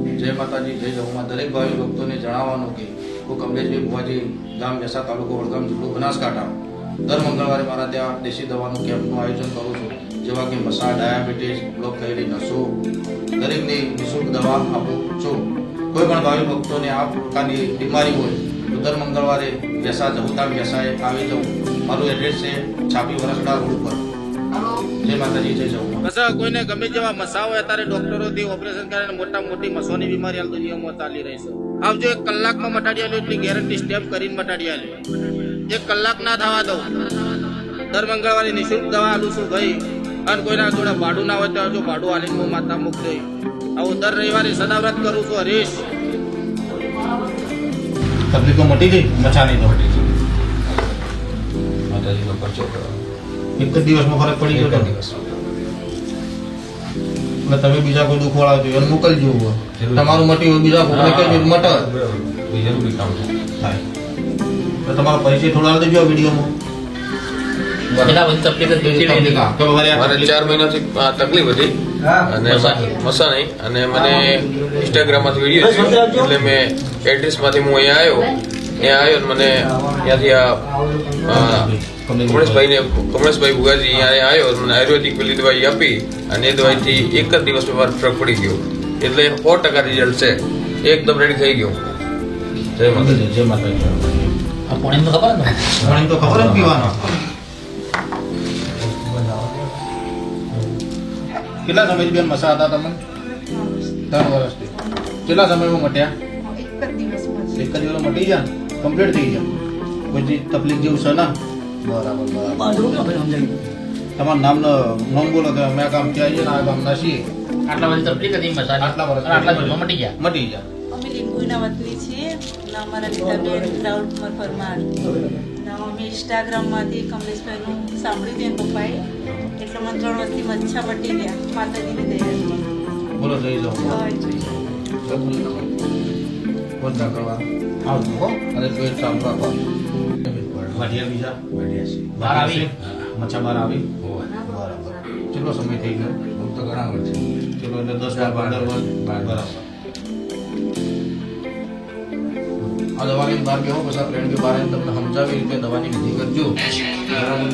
જય માતાજી, જય જવામાં દરેક ભાવિ ભક્તોને જણાવવાનું કે હું કમલેશભાઈ ભુવાજી, ગામ વેસા તાલુકો વડગામ જિલ્લો બનાસકાંઠા. દર મંગળવારે મારા ત્યાં દેશી દવાનું કેમ્પનું આયોજન કરું છું, જેવા કે મસા ડાયાબિટીસ, બ્લોક થયેલી નસો, દરેકને નિઃશુલ્ક દવા આપું છું. કોઈ પણ ભાવિ ભક્તોને આ પ્રકારની બીમારી હોય, તો દર મંગળવારે વેસા જહુધામ વેસાએ આવી જવું. મારું એડ્રેસ છે છાપી વરસડા રોડ પર. જય માતાજી જય જહુમાં બસ કોઈને ગમે જેવા મસા હોય અત્યારે ડોક્ટરોથી ઓપરેશન કરીને મોટા મોટી મસોની બીમારી હાલ દુનિયામાં ચાલી રહી છે. આવજો એક કલાકમાં મટાડી આલ્યો એટલી ગેરંટી સ્ટેપ કરીને મટાડી આલ્યો. એક કલાક ના થવા દઉં. દર મંગળવારે નિઃશુલ્ક દવા આલું છું ભાઈ. અને કોઈના જોડે ભાડું ના હોય તો આવજો ભાડું આલીને હું માતા મુખ દઈ આવું દર રવિવારે સદાવ્રત કરું છું હરીશ. તકલીફો મટી ગઈ? મચાની તો માતાજીનો પરચો કરો. એક જ દિવસમાં ફરક પડી ગયો દિવસ એટલે તમે બીજા કોઈ દુઃખ વાળા એને મોકલજો તમારું મટી હોય બીજા કોઈ કઈ મટે બી જરૂરી કામ થાય. તો તમારો પરિચય થોડો દેજો વિડીયોમાં. ચાર મહિનાથી તકલીફ હતી. અને મસા નહીં. અને મને ઇન્સ્ટાગ્રામમાંથી વીડિયો એટલે મેં એડ્રેસમાંથી હું અહીંયા આવ્યો. ત્યાં આવ્યો ને મને ત્યાંથી આ કમલેશભાઈને કમલેશભાઈ ભુગાજી અહીંયા આવ્યો મને આયુર્વેદિક પેલી દવાઈ આપી અને એ દવાઈથી એક જ દિવસમાં મારો ફરક પડી ગયો. એટલે સો ટકા રિઝલ્ટ છે. એકદમ રેડી થઈ ગયો. જય માતાજી જય માતાજી. આ પોણી તો ખબર ને? પાણી તો ખબર જ પીવાનો કેટલા સમયથી બેન મસા હતા તમે? ત્રણ વર્ષથી. કેટલા સમયમાં મટ્યા? એક જ દિવસમાં જ. એક જ દિવસ મટી ગયા? કમ્પ્લીટ થઈ ગયા? કોઈ તકલીફ જેવું છે ના? બરાબર બરાબર તમારું નામ નામ બોલો કે અમે આ ગામ છે ને આ ગામના છીએ. આટલા બધી તકલીફ હતી મસાની આટલા વર્ષ આટલા દિવસમાં મટી ગયા? મટી ગયા. અમે લીંબુના વતની છીએ. ના અમારા ગીતાબેન રાહુલ કુમાર પરમાર. અને અમે ઇન્સ્ટાગ્રામમાંથી કમલેશભાઈનું સાંભળ્યું હતું પપ્પાએ. એટલે મને ત્રણ વર્ષથી મચ્છા મટી ગયા. માતાજીની દયા બોલો જઈ જાઓ. જય બધા કરવા. આવજો હો. અને પેટ સાફ રાખવા વાઢિયા બીજા? બહાર આવી? મચ્છા બહાર આવી? બરાબર. કેટલો સમય થઈ ગયો? હું તો ઘણા વર્ષ ચલો એટલે દસ બાર પંદર વર્ષ બરાબર. આ દવાની બહાર કેવો પછી ફ્રેન્ડ કે બહાર આવીને તમને સમજાવી રીતે દવાની વિધિ કરજો. બરાબર.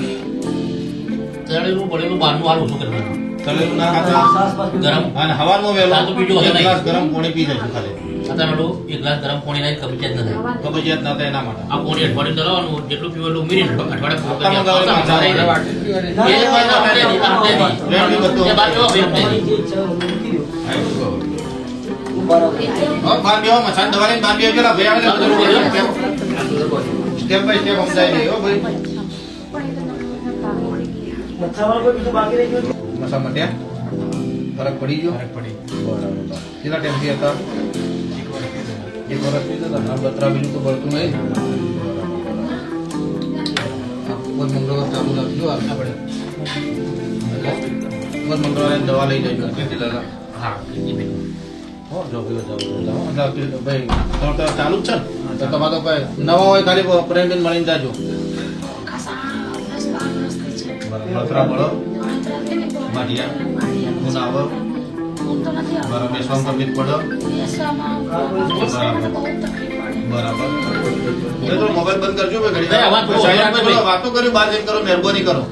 હું પડેલું બહારનું હાલ ઓછું કરવાનું. તળેલું ના ખાતા ગરમ. અને હવારમાં વહેલો સાદું પીજો એક ગ્લાસ ગરમ પાણી પી જજો ખાલી. અત્યારે એક ગ્લાસ ગરમ પાણી નાખી કબજિયાત ન થાય કબજિયાત ન થાય એના માટે. આ પાણી અઠવાડિયું જેટલું પીવું એટલું બધું સ્ટેપ બાય સ્ટેપ સમજાય નહીં હો મસા મટ્યા ફરક પડી ગયો? ફરક પડી બરાબર. કેટલા ટાઈમથી હતા? એક વર્ષથી હતા ના બતરા બીજું તો બળતું નહીં? કોઈ મંગળવાર ચાલુ રાખજો આપણે કોઈ મંગળવારે દવા લઈ જજો. કેટલી લગા? હા, તો ચાલુ જ છે ને? તો તમારે તો કોઈ નવા હોય ખાલી પ્રેમ મળીને જાજો. બળતરા બળો માઢિયા ગુનાવર બરાબર બેસવામાં તકલીફ પડો બરાબર? તો મોબાઈલ બંધ કરજો પર ભાઈ. વાતો કરી બહાર જઈને કરો મહેરબાની કરો.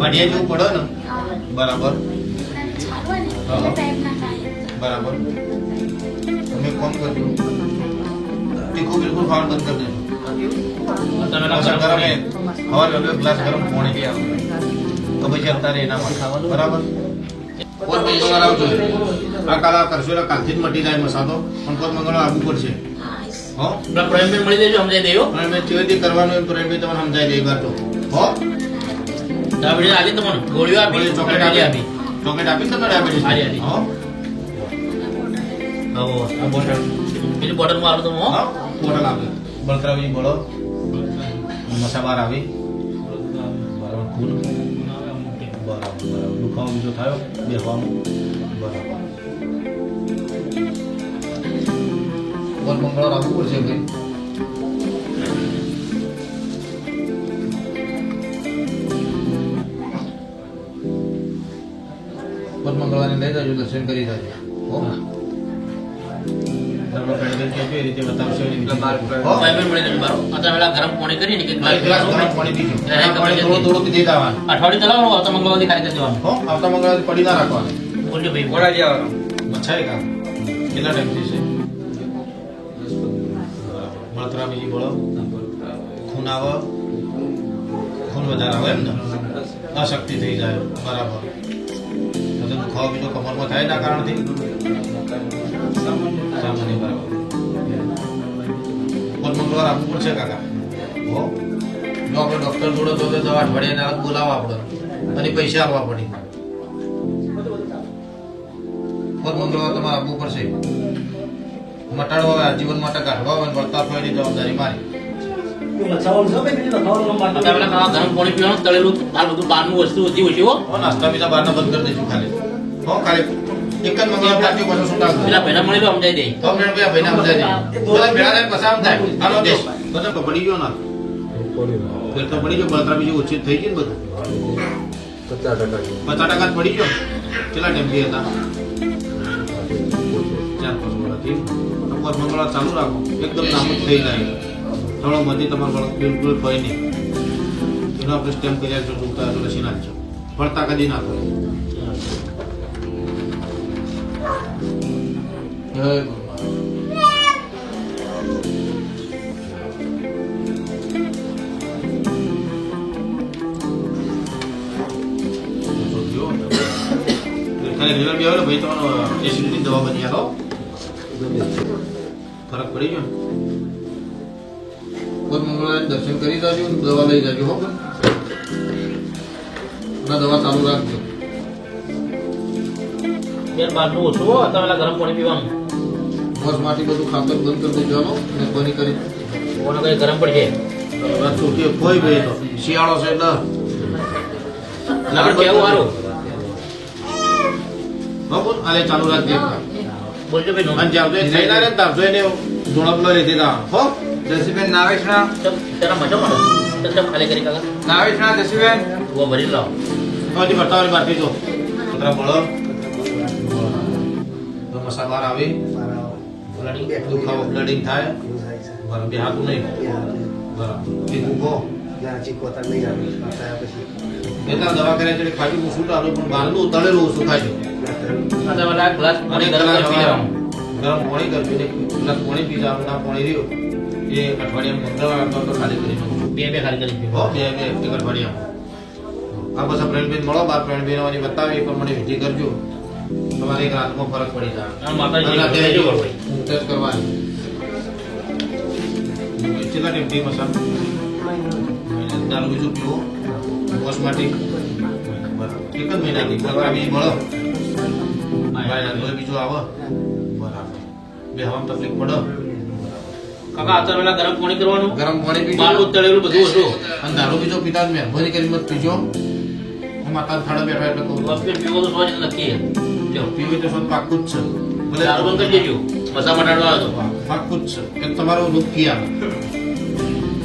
માઢિયા જેવું પડે ને? બરાબર. બરાબર. તમે ફોન કરજો. તીખું બિલકુલ ખાવાનું બંધ કરી દેજો. ગરમ. હવાર ગ્લાસ ગરમ પાણી આવો. કબજિયાત અત્યારે એના માટે. બરાબર? કોઈ મંગળવાર આવજો આ કાલા કરશો એટલે કાલથી જ મટી જાય મસાલો. પણ કોઈ મંગળવાર આવવું પડશે. હા? હો પેલા મળી દેજો સમજાઈ દેજો. મેં કેવી કરવાનું એમ પ્રેમભાઈ તમને સમજાય દે એક તો. હો? ડાયાબિટીસ આલી તમને ગોળીઓ આપી. પછી ચોકલેટ આપી. ચોકલેટ આપી તમને ડાયાબિટીસ આલી, આલી. હો? હવો, આ બોટલ બીજી બોટલમાં આલો તમે હો બોટલ આપી. બળતરાવી બોલો મસા બાર આવી? બરાબર ખૂન બરાબર. દુખાવો બીજો થયો? બેસવાનું બરાબર. બોલ આવવું પડશે ભાઈ. મંગળવારે લઈ જજો, દર્શન કરી જજો. હો? પેડવેલ છે ગરમ પાણી કરીને કે ગરમ પાણી પીજો. થોડું થોડું પી દેતા અઠવાડિયું ચલાવવાનું આવતા પડી ના રાખવાનું. બોલજો ભાઈ. મોડા જવાનું મચ્છા બીજી બોલો. ખૂન આવે. ખૂન વધારે આવે એમ ને અશક્તિ થઈ જાય. બરાબર. તો બીજો કમરમાં થાય ના કારણથી? સામાન્ય બરાબર. પણ મંગળવાર આપવું પડશે કાકા. હો? જો આપણે ડોક્ટર જોડે તો કે દવા અઠવાડિયાના બોલાવવા આપણે. અને પૈસા આપવા પડે. મંગળવાર તમારે આપવું પડશે. મટાડવા હોય આજીવન માટે કાઢવા વળતા હોય જવાબદારી મારી. પાણી તળેલું બધું બહારનું વસ્તુ બધી હોય છે નાસ્તા બીજા બહારના બંધ કરી દઈશું ખાલી. હો ખાલી એક જ મંગળવાર પાછું પેલા મળી સમજાઈ દે. તો બધા પસાર થાય. દેશ બધા ગયો ના. ફેર તો પડી ગયો બળતરા બીજું ઓછી થઈ ગઈ ને બધું. પચાસ ટકા જ પડી ગયો. કેટલા ટાઈમથી હતા? ચાર પાંચ વર્ષથી ઉપર મંગળવાર ચાલુ રાખો. એકદમ નામુદ થઈ જાય. થોડો મધી તમારે બળ બિલકુલ ભય નહીં. એનો આપણે સ્ટેમ્પ કરી આપજો જોતા રસી નાખજો. ફરતા કદી ના કરો જય ગુરુનાથ ખાલી રિવર ભાઈ તમારો એસિડિટી દવા બની આલો ફરક પડી ગયો કોઈ મંગળવારે દર્શન કરી જજો દવા લઈ જાજો હો અને દવા ચાલુ રાખજો. યાર બહારનું ઓછું હો અત્યારે ગરમ પાણી પીવાનું. બસ માટે બધું ખાતર બંધ કરી દેજો અને બની કરી? કોને કઈ ગરમ પડશે? છોટી કોઈ ભાઈ તો. શિયાળો છે એટલે કેવું સારું બરાબર? આલે ચાલુ રાખ બોલજો ભાઈ અને જાવજો થઈ ના રે ને તારજો એને ધોળપલો લેતી તા હો? જસીબેન નાવેશના? તેના મજા મળે તમે ખાલી કરી કાકા. નાવેશના જસીબેન વો ભરી લાવો. હજી બતાવવાની બાકી જો. તો આવી. દુખાવો બ્લડિંગ થાય બરાબર. બે હાથું નહીં બરાબર એટલા દવા છે પણ બહારનું તળેલું ઓછું ખાજો અત્યારે ગ્લાસ પાણી ગરમ પી લેવાનું ગરમ પાણી કરજો ગ્લાસ પાણી પી જવાનું ના પાણી રહ્યું. એ અઠવાડિયામાં મંગળવાર તો ખાલી કરી બે બે ખાલી કરી હો બે બે એક અઠવાડિયામાં. આ બસ પ્રેણબેન મળો બાર આવવાની બતાવી એ પ્રમાણે વિધિ કરજો. તમારે એક રાતમાં ફરક પડી જાય. માતાજી. કરવાની. કેટલા ટીમથી મસાલ? દારૂ બીજું પીવો. કોસ્મેટિક એક જ મહિનાથી બરાબર. બીજી મળો. ભાઈ લોહી બીજું આવે. બરાબર. બે હવામાં તકલીફ પડે. કાકા અત્યારે પેલા ગરમ પાણી કરવાનું. ગરમ પાણી પીજો બહારનું તળેલું બધું અને દારૂ બીજો પીતા જ મહેરબાની કરી મત પીજો. હું માતા થાળે બેઠા એટલે કહું. પીવો તો સો જ નક્કી પીવું તો સ્વત પાકું જ છે. બંધ કરી દેજો. મસા મટાડવા આવ્યો હતો પાકું જ છે. એક તમારું રૂપ કિયા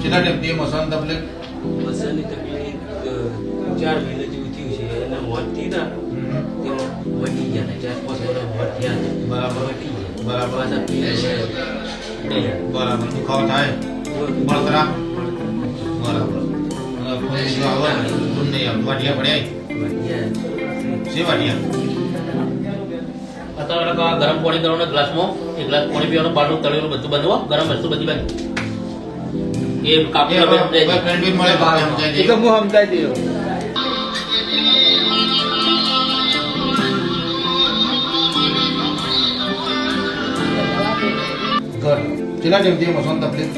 કેટલા ટાઈમથી એ મસાન તકલીફ મસાની તકલીફ ચાર મહિના જેવું થયું છે. એટલે મોતથી ના તે મટી ગયા ને. ચાર પાંચ વર્ષ મોત થયા બરાબર. બરાબર. પાછા પીને ગયા બરાબર. દુખાવો થાય? બળતરા? બરાબર. આવે ને નહીં વાટિયા પડ્યા? છે વાટિયા અત્યારે ગરમ પાણી કરવાનું ગ્લાસમાં એક ગ્લાસ પાણી પીવાનું બારનું તળેલું બધું બંધ ગરમ વસ્તુ બધી બંધ એ એ કાપી હવે friend બી મળે તો એ. હું સમજાઈ દઉં ઘર. કેટલા ટાઈમથી મસાન તકલીફ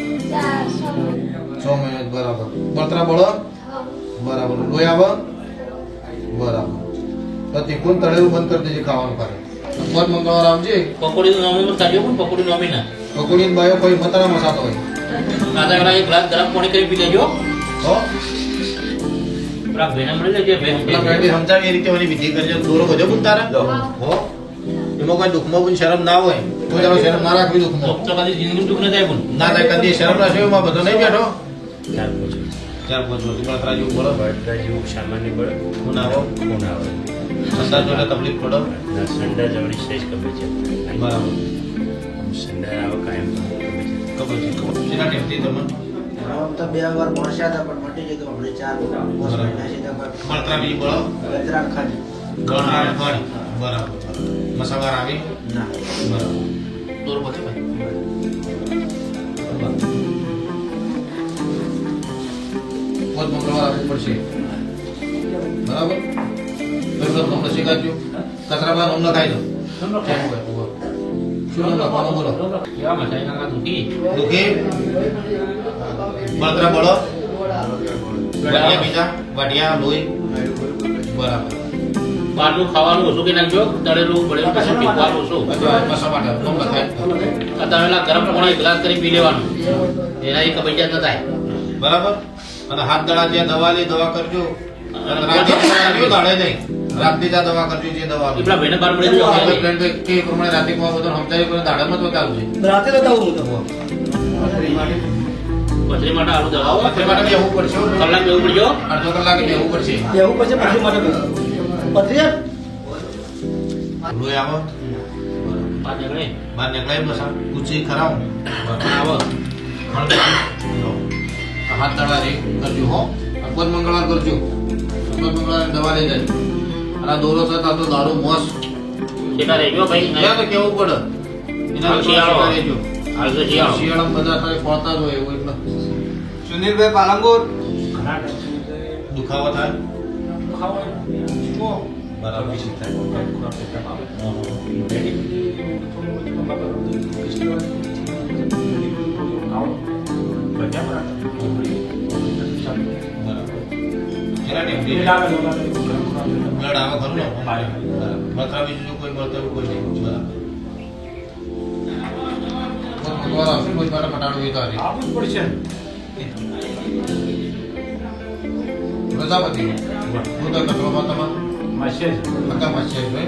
છ મહિના બરાબર. બળતરા બળો? બરાબર. લોહી આવે બરાબર. તો તીખું તળેલું બંધ કરી દેજે ખાવાનું કરે પદ મંગળવાર આવજે પકોડીનું નામ પણ કાઢ્યો પણ પકોડી નોમી ના પકોડી ને બાયો કોઈ મતરા મસાતો હોય. અત્યારે કરા એક ગ્લાસ ગરમ પાણી કરી પી લેજો. હો પેલા ભાઈને મળી લેજે ભાઈ. પેલા બી સમજાવી એ રીતે ઓલી વિધિ કરજો. દોરો બધો પણ તારે હો. એમાં કોઈ દુઃખમાં પણ શરમ ના હોય. કોઈ દાડો શરમ ના રાખવી દુઃખમાં. તો કદી જિંદગી દુઃખ ના થાય પણ. ના થાય કદી શરમ ના એમાં બધો નહીં બેઠો. ચાર પાંચ વર્ષથી બળતરા જેવું બળો બળતરા જેવું સામાન્ય બળ ખૂન આવો ખૂન આવે ઠંડા જોડે તકલીફ પડો? ના ઠંડા જવાની સહેજ ગમે છે. બરાબર. ઠંડા આવે કાયમ ખબર છે. શેના ટેમથી તમે તો બે વાર ભણસ્યા હતા પણ મટી ગયું આપણે ચાર બળતરા બીજી બળો? ગજરાટ ખાલી. ખણ બરાબર મસાવાર આવી ના. બરાબર. દોર પછી ભાઈ પોત મંગળવાર આવવું પડશે. બરાબર? બરાબર તમને શીખાજો કચરામાં અમને લખાઈ દો. શું નામ લખવાનું બોલો? દુખી? બળતરા બળો બીજા? વાટિયા લોહી? બરાબર. બહારનું ખાવાનું ઓછું કે નાખજો તળેલું બળેલું કશું પીવાનું ઓછું તળેલા ગરમ પોણા ગ્લાસ કરી પી લેવાનું. એનાથી કબજિયાત ન થાય. બરાબર? અને હાથ દડા જે દવા લે દવા કરજો. અને રાતે દવા કરજો જે દવા. એટલા ભાઈને બહાર મળી જજો આપણે પ્લાન તો કે પ્રમાણે રાતે કોઈ બધું સમજાવી રાતે તો આવું તો પથરી માટે માટે પડશે કલાક બેવું પડજો અડધો કલાકે બેહવું પડશે. એવું પછી પછી માટે પથરી લોહી આવો. પાંચ નીકળે. બહાર નીકળાય બસ આ ખરાવ આવો. હાથ દડા રે કરજો હો. અકબર મંગળવાર કરજો. અકબર મંગળવાર દવા લઈ જાય. અને આ દોરો થતા તો દારૂ મોસ. કેટલા રહેજો ભાઈ? ત્યાં તો કેવું પડે? એના શિયાળો. રહેજો. શિયાળો. શિયાળામાં બધા તારે પડતા જ હોય એવું એટલે સુનિલભાઈ પાલંગોર દુખાવો થાય? બરાબર બ્લડ આવે ખરું ને? બરાબર બીજું કોઈ મળતું એવું કોઈ નહીં. બરાબર કોઈ મારા મટાડવું હોય તો. આવવું પડશે. પ્રજાપતિ હું તો કચરોમાં તમારે? મળશે છે. મસ્ય છે